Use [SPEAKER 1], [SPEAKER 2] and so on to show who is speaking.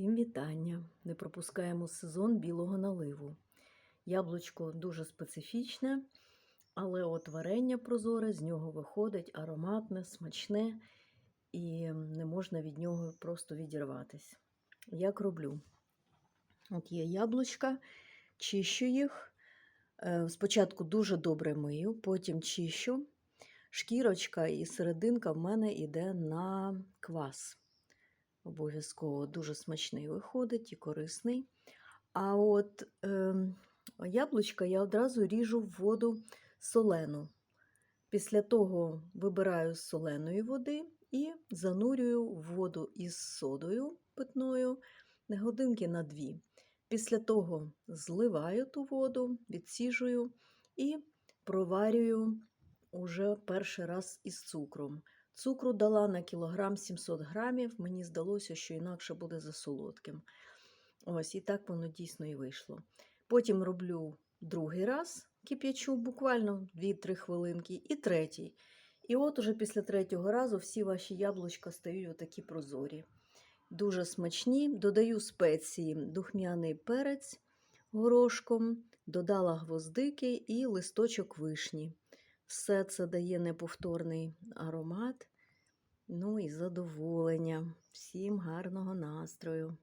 [SPEAKER 1] Всім вітання! Не пропускаємо сезон білого наливу. Яблучко дуже специфічне, але от варення прозоре, з нього виходить ароматне, смачне і не можна від нього просто відірватись. Як роблю? От є яблучка, чищу їх. Е, Спочатку дуже добре мию, потім чищу. Шкірочка і серединка в мене йде на квас. Обов'язково дуже смачний виходить і корисний. А от е, яблучка я одразу ріжу в воду солену. Після того вибираю з соленої води і занурюю в воду із содою питною годинки на дві. Після того зливаю ту воду, відсіжую і проварюю уже перший раз із цукром. Цукру дала на кілограм 700 грамів. Мені здалося, що інакше буде за солодким. Ось, і так воно дійсно і вийшло. Потім роблю другий раз, кип'ячу буквально 2-3 хвилинки, і третій. І от уже після третього разу всі ваші яблучка стають отакі прозорі. Дуже смачні. Додаю спеції, духмяний перець горошком, додала гвоздики і листочок вишні. Все це дає неповторний аромат. Ну і задоволення. Всім гарного настрою!